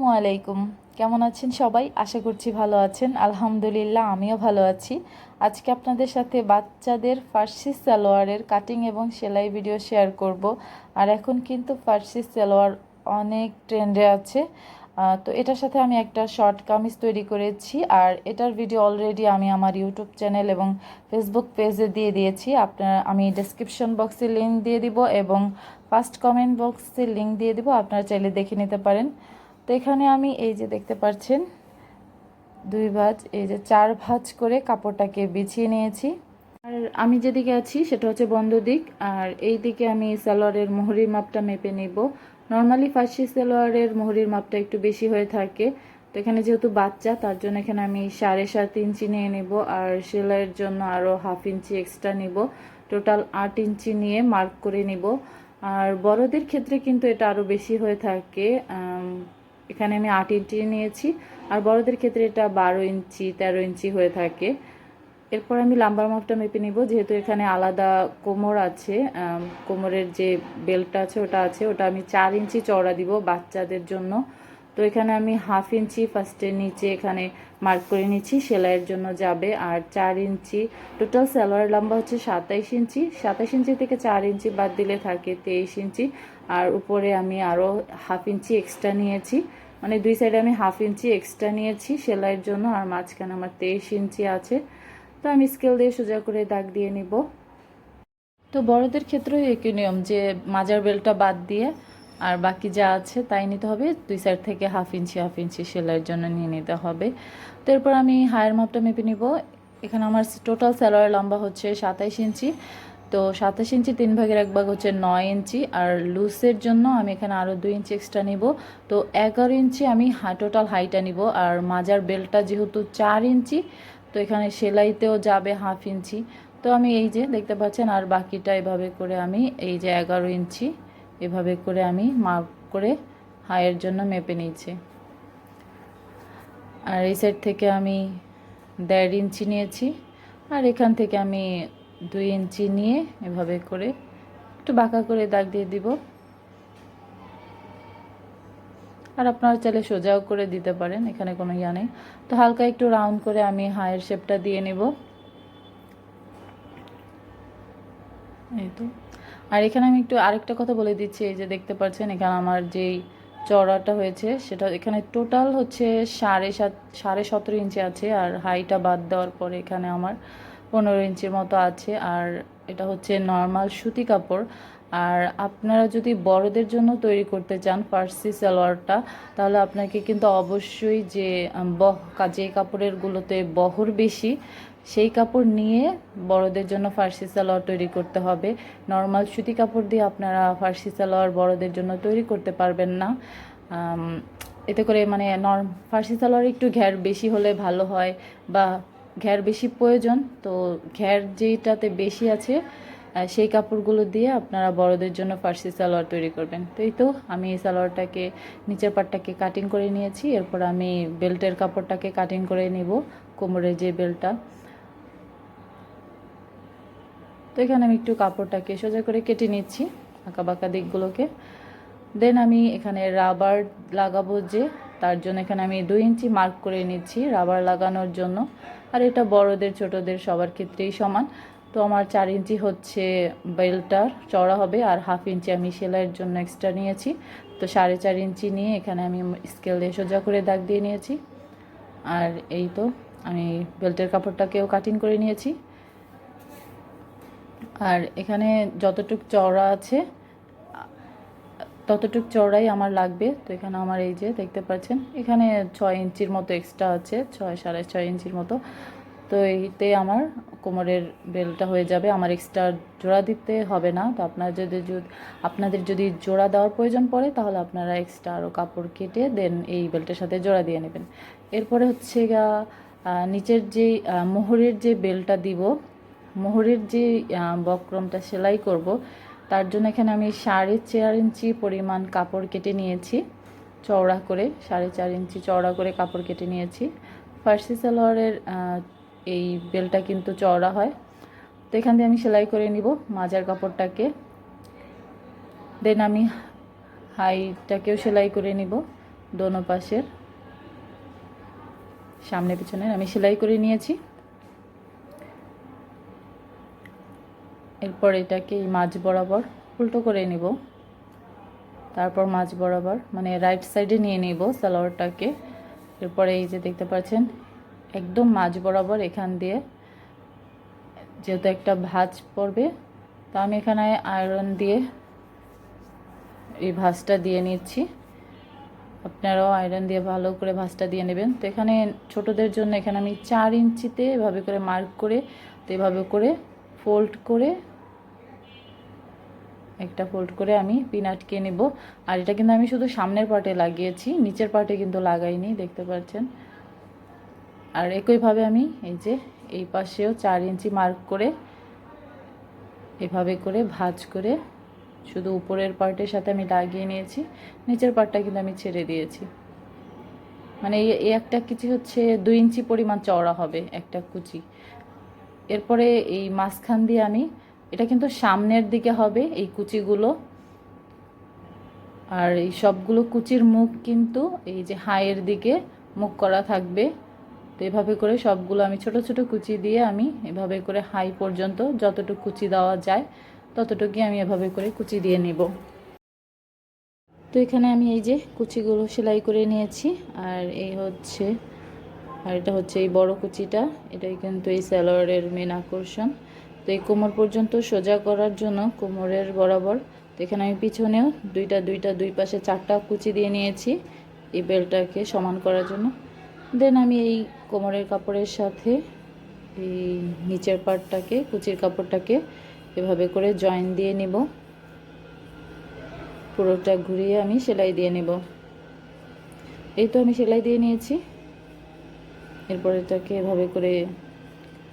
আসসালামু আলাইকুম। কেমন আছেন সবাই? আশা করছি ভালো আছেন। আলহামদুলিল্লাহ, আমিও ভালো আছি। আজকে আপনাদের সাথে বাচ্চাদের ফার্সি সালোয়ারের কাটিং এবং সেলাই ভিডিও শেয়ার করব। আর এখন কিন্তু ফার্সি সালোয়ার অনেক ট্রেন্ডে আছে। তো এটার সাথে আমি একটা শর্ট কামিজ তৈরি করেছি। আর এটার ভিডিও অলরেডি আমি আমার ইউটিউব চ্যানেল এবং ফেসবুক পেজে দিয়ে দিয়েছি। আপনার, আমি ডেসক্রিপশন বক্সে লিঙ্ক দিয়ে দিব এবং ফার্স্ট কমেন্ট বক্সে লিঙ্ক দিয়ে দিব। আপনারা চাইলে দেখে নিতে পারেন। তো এখানে আমি এই যে দেখতে পাচ্ছেন, দুই ভাঁজ, এই যে চার ভাঁজ করে কাপড়টাকে বিছিয়ে নিয়েছি। আর আমি যেদিকে আছি সেটা হচ্ছে বন্ধ দিক, আর এই দিকে আমি সালোয়ারের মোহরির মাপটা মেপে নিব। নর্মালি ফার্সি সালোয়ারের মোহরির মাপটা একটু বেশি হয়ে থাকে। তো এখানে যেহেতু বাচ্চা, তার জন্য এখানে আমি সাড়ে সাত ইঞ্চি নিয়ে নেব, আর সেলাইয়ের জন্য আরও হাফ ইঞ্চি এক্সট্রা নিব। টোটাল আট ইঞ্চি নিয়ে মার্ক করে নিব। আর বড়দের ক্ষেত্রে কিন্তু এটা আরও বেশি হয়ে থাকে এখানে আমি আট ইঞ্চি নিয়েছি। আর বড়দের ক্ষেত্রে এটা বারো ইঞ্চি, তেরো ইঞ্চি হয়ে থাকে। এরপর আমি লাম্বার মাপটা মেপে নিব, যেহেতু এখানে আলাদা কোমর আছে কোমরের যে বেল্টটা আছে, ওটা আছে, ওটা আমি চার ইঞ্চি চওড়া দিব বাচ্চাদের জন্য। তো এখানে আমি হাফ ইঞ্চি ফার্স্টে নিচে এখানে মার্ক করে নিচ্ছি, সেলাইয়ের জন্য যাবে। আর চার ইঞ্চি টোটাল সালোয়ার লম্বা হচ্ছে সাতাইশ ইঞ্চি। সাতাইশ ইঞ্চি থেকে চার ইঞ্চি বাদ দিলে থাকে তেইশ ইঞ্চি। আর উপরে আমি আরও হাফ ইঞ্চি এক্সট্রা নিয়েছি। মানে দুই সাইডে আমি হাফ ইঞ্চি এক্সট্রা নিয়েছি সেলাইয়ের জন্য। আর মাঝখানে আমার তেইশ ইঞ্চি আছে। তো আমি স্কেল দিয়ে সোজা করে দাগ দিয়ে নিব। তো বড়দের ক্ষেত্রেও একই নিয়ম যে মাজার বেলটা বাদ দিয়ে আর বাকি যা আছে তাই নিতে হবে। দুই সাইড থেকে হাফ ইঞ্চি হাফ ইঞ্চি সেলাইয়ের জন্য নিয়ে নিতে হবে। তো এরপর আমি হায়ের মাপটা মেপে নিব। এখানে আমার টোটাল স্যালোয়ার লম্বা হচ্ছে সাতাইশ ইঞ্চি। তো সাতাশ ইঞ্চি তিন ভাগের এক ভাগ হচ্ছে নয় ইঞ্চি। আর লুসের জন্য আমি এখানে আরও দুই ইঞ্চি এক্সট্রা নিব। তো এগারো ইঞ্চি আমি টোটাল হাইটা নিব। আর মাজার বেলটা যেহেতু চার ইঞ্চি, তো এখানে সেলাইতেও যাবে হাফ ইঞ্চি তো আমি এই যে দেখতে পাচ্ছেন, আর বাকিটা এভাবে করে আমি এই যে এগারো ইঞ্চি এভাবে করে আমি মাপ করে হাইয়ের জন্য মেপে নিয়েছি। আর এই সাইড থেকে আমি দেড় ইঞ্চি নিয়েছি। আর এখান থেকে আমি দুই ইঞ্চি নিয়ে এভাবে করে একটু বাঁকা করে দাগ দিয়ে দিব। আর আপনারা চাইলে সোজাও করে দিতে পারেন, এখানে কোনো ইয়া নেই। তো হালকা একটু রাউন্ড করে আমি হায়ের শেপটা দিয়ে নেব। এই তো। আর এখানে আমি একটু আরেকটা কথা বলে দিচ্ছি, এই যে দেখতে পাচ্ছেন এখানে আমার যেই চড়াটা হয়েছে, সেটা এখানে টোটাল হচ্ছে সাড়ে সাত, সাড়ে সতেরো ইঞ্চি আছে, আর হাইটা বাদ দেওয়ার পরে এখানে আমার পনেরো ইঞ্চির মতো আছে, আর এটা হচ্ছে নর্মাল সুতি কাপড়। আর আপনারা যদি বড়দের জন্য তৈরি করতে চান ফার্সি সালোয়ারটা, তাহলে আপনাকে কিন্তু অবশ্যই যে বহ, যে কাপড়েরগুলোতে বহর বেশি সেই কাপড় নিয়ে বড়দের জন্য ফার্সি সালোয়ার তৈরি করতে হবে। নর্মাল সুতি কাপড় দিয়ে আপনারা ফার্সি সালোয়ার বড়দের জন্য তৈরি করতে পারবেন না। এতে করে মানে নর্ম ফার্সি সালোয়ার একটু ঘ্যার বেশি হলে ভালো হয় বা ঘ্যার বেশি প্রয়োজন। তো ঘ্যার যেইটাতে বেশি আছে সেই কাপড়গুলো দিয়ে আপনারা বড়দের জন্য ফার্সি সালোয়ার তৈরি করবেন। তো এই তো আমি এই সালোয়ারটাকে, নিচের পাটটাকে কাটিং করে নিয়েছি। এরপর আমি বেল্টের কাপড়টাকে কাটিং করে নিব, কোমরের যে বেল্টটা তো এখানে আমি একটু কাপড়টাকে সোজা করে কেটে নিচ্ছি আঁকা বাঁকা দিকগুলোকে। দেন আমি এখানে রাবার লাগাবো যে, তার জন্য এখানে আমি দুই ইঞ্চি মার্ক করে নিচ্ছি রাবার লাগানোর জন্য। আর এটা বড়দের, ছোটদের সবার ক্ষেত্রেই সমান। তো আমার চার ইঞ্চি হচ্ছে বেল্টটার চড়া হবে, আর হাফ ইঞ্চি আমি সেলাইয়ের জন্য এক্সট্রা নিয়েছি। তো সাড়ে চার ইঞ্চি নিয়ে এখানে আমি স্কেল দিয়ে সোজা করে দাগ দিয়ে নিয়েছি। আর এই তো, আমি বেল্টের কাপড়টাকেও কাটিং করে নিয়েছি। আর এখানে যতটুক চওড়া আছে, ততটুক চওড়াই আমার লাগবে। তো এখানে আমার এই যে দেখতে পাচ্ছেন, এখানে ছয় ইঞ্চির মতো এক্সট্রা আছে, ছয়, সাড়ে ছয় ইঞ্চির মতো। তো এইতে আমার কোমরের বেলটা হয়ে যাবে। আমার এক্সট্রা জোড়া দিতে হবে না। তো আপনার যদি আপনাদের যদি জোড়া দেওয়ার প্রয়োজন পড়ে, তাহলে আপনারা এক্সট্রা আরও কাপড় কেটে দেন এই বেল্টের সাথে জোড়া দিয়ে নেবেন। এরপরে হচ্ছে গা নিচের যে মোহরের যে বেলটা দিব মোহরের যে বক্রমটা সেলাই করব, তার জন্য এখানে আমি সাড়ে চার ইঞ্চি পরিমাণ কাপড় কেটে নিয়েছি। চওড়া করে সাড়ে চার ইঞ্চি চওড়া করে কাপড় কেটে নিয়েছি। ফার্সি সালোয়ারের এই বেলটা কিন্তু চওড়া হয়। তো এখান দিয়ে আমি সেলাই করে নিব মাজার কাপড়টাকে। দেন আমি হাইটাকেও সেলাই করে নিব দোনো পাশের। সামনে পিছনে আমি সেলাই করে নিয়েছি। এরপর এটাকে এই মাঝ বরাবর উল্টো করে নিব। তারপর মাঝ বরাবর মানে রাইট সাইডে নিয়ে নিব সালোয়ারটাকে। এরপরে এই যে দেখতে পাচ্ছেন, একদম মাঝ বরাবর এখান দিয়ে যেহেতু একটা ভাঁজ পড়বে, তো আমি এখানে আয়রন দিয়ে এই ভাঁজটা দিয়ে নিচ্ছি। আপনারাও আয়রন দিয়ে ভালো করে ভাঁজটা দিয়ে নেবেন। তো এখানে ছোটদের জন্য এখানে আমি চার ইঞ্চিতে এভাবে করে মার্ক করে, তো এভাবে করে ফোল্ড করে একটা ফোল্ড করে আমি পিন আটকে নেব। আর এটা কিন্তু আমি শুধু সামনের পার্টে লাগিয়েছি, নিচের পার্টে কিন্তু লাগাইনি, দেখতে পাচ্ছেন। আর একইভাবে আমি এই যে এই পাশেও চার ইঞ্চি মার্ক করে এভাবে করে ভাজ করে শুধু উপরের পার্টের সাথে আমি লাগিয়ে নিয়েছি, নিচের পার্টটা কিন্তু আমি ছেড়ে দিয়েছি। মানে এই একটা কিছু হচ্ছে দুই ইঞ্চি পরিমাণ চওড়া হবে একটা কুচি। এরপরে এই মাঝখান দিয়ে আমি এটা কিন্তু সামনের দিকে হবে, এই কুচিগুলো। আর এই সবগুলো কুচির মুখ কিন্তু এই যে হাইয়ের দিকে মুখ করা থাকবে। তো এভাবে করে সবগুলো আমি ছোট ছোট কুচি দিয়ে আমি এভাবে করে হাই পর্যন্ত যতটুকু কুচি দেওয়া যায়, ততটুকুই আমি এভাবে করে কুচি দিয়ে নিব। তো এখানে আমি এই যে কুচিগুলো সেলাই করে নিয়েছি, আর এই হচ্ছে, আর এটা হচ্ছে এই বড় কুচিটা। এটাই কিন্তু এই স্যালোয়ারের মেন আকর্ষণ। এই কোমর পর্যন্ত সোজা করার জন্য কোমরের বরাবর তো এখানে আমি পিছনেও দুইটা দুইটা, দুই পাশে চারটা কুচি দিয়ে নিয়েছি এই বেলটাকে সমান করার জন্য। দেন আমি এই কোমরের কাপড়ের সাথে এই নিচের পার্টটাকে কুচির কাপড়টাকে এভাবে করে জয়েন দিয়ে নিব। পুরোটা ঘুরিয়ে আমি সেলাই দিয়ে নেব। এই তো আমি সেলাই দিয়ে নিয়েছি। এরপর এটাকে এভাবে করে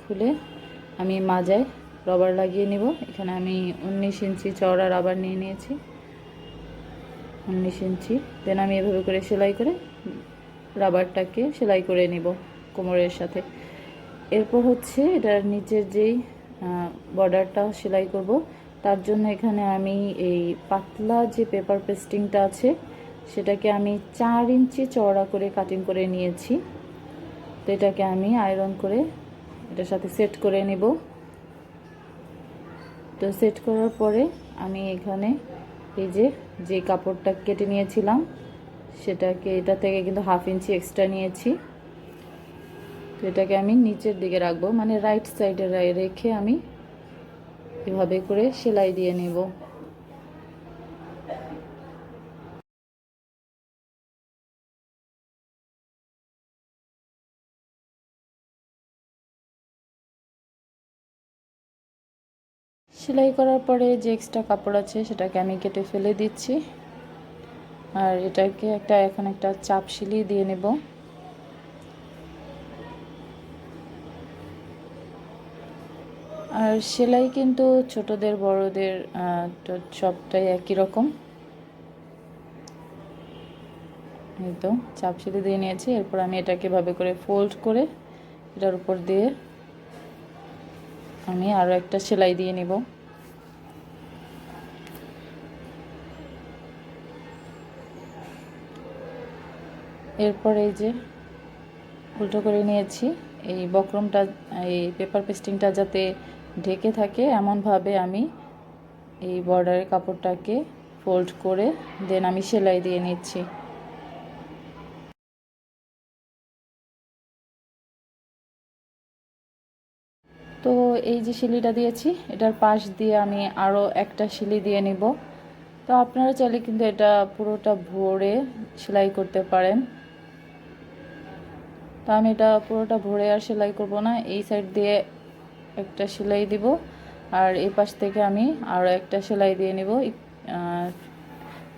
খুলে আমি মাজায় রবার লাগিয়ে নিব। এখানে আমি উনিশ ইঞ্চি চওড়া রাবার নিয়ে নিয়েছি। উনিশ ইঞ্চি। দেন আমি এভাবে করে সেলাই করে রাবারটাকে সেলাই করে নিব কোমরের সাথে। এরপর হচ্ছে এটার নিচের যেই বর্ডারটা সেলাই করব। তার জন্য এখানে আমি এই পাতলা যে পেপার পেস্টিংটা আছে, সেটাকে আমি চার ইঞ্চি চওড়া করে কাটিং করে নিয়েছি। তো এটাকে আমি আয়রন করে এটার সাথে সেট করে নেব। তো সেট করার পরে আমি এখানে এই যে যে কাপড়টা কেটে নিয়েছিলাম, সেটাকে এটা থেকে কিন্তু হাফ ইঞ্চি এক্সট্রা নিয়েছি। তো এটাকে আমি নিচের দিকে রাখব মানে রাইট সাইডে রেখে আমি এভাবে করে সেলাই দিয়ে নেব। সেলাই করার পরে যে এক্সট্রা কাপড় আছে সেটাকে আমি কেটে ফেলে দিচ্ছি। আর এটাকে একটা এখন একটা চাপ সিলি দিয়ে নেব। আর সেলাই কিন্তু ছোটদের, বড়দের সবটাই একই রকম। এই তো, চাপ সিলি দিয়ে নিয়েছি। এরপর আমি এটাকে ভাবে করে ফোল্ড করে এটার উপর দিয়ে আমি আরও একটা সেলাই দিয়ে নিব। এরপর এই যে উল্টো করে নিয়েছি, এই বক্রমটা, এই পেপার পেস্টিংটা যাতে ঢেকে থাকে, এমনভাবে আমি এই বর্ডারের কাপড়টাকে ফোল্ড করে দেন আমি সেলাই দিয়ে নিচ্ছি। তো এই যে শিলিটা দিয়েছি, এটার পাশ দিয়ে আমি আরও একটা শিলি দিয়ে নিব। তো আপনারা চাইলে কিন্তু এটা পুরোটা ভরে সেলাই করতে পারেন। তো আমি এটা পুরোটা ভরে আর সেলাই করব না। এই সাইড দিয়ে একটা সেলাই দিব আর এই পাশ থেকে আমি আরও একটা সেলাই দিয়ে নিব।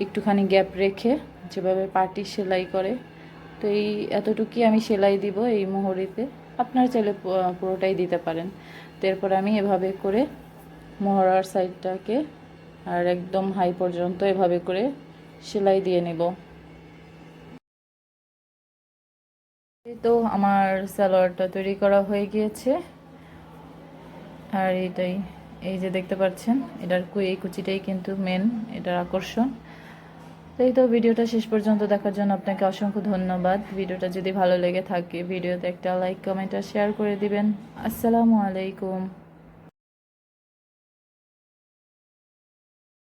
একটুখানি গ্যাপ রেখে যেভাবে পাটি সেলাই করে। তো এই এতটুকুই আমি সেলাই দিব এই মোহরিতে। আপনারা চাইলে পুরোটাই দিতে পারেন। তো এরপর আমি এভাবে করে মোহরার সাইডটাকে আর একদম হাই পর্যন্ত এভাবে করে সেলাই দিয়ে নেব। তো আমার সালোয়ারটা তৈরি করা হয়ে গিয়েছে। আর এটাই, এই যে দেখতে পাচ্ছেন, এটার এই কুচিটাই কিন্তু মেন এটার আকর্ষণ। এই তো ভিডিওটা শেষ পর্যন্ত দেখার জন্য আপনাকে অসংখ্য ধন্যবাদ। ভিডিওটা যদি ভালো লেগে থাকে, ভিডিওতে একটা লাইক কমেন্ট আর শেয়ার করে দিবেন। আসসালামু আলাইকুম।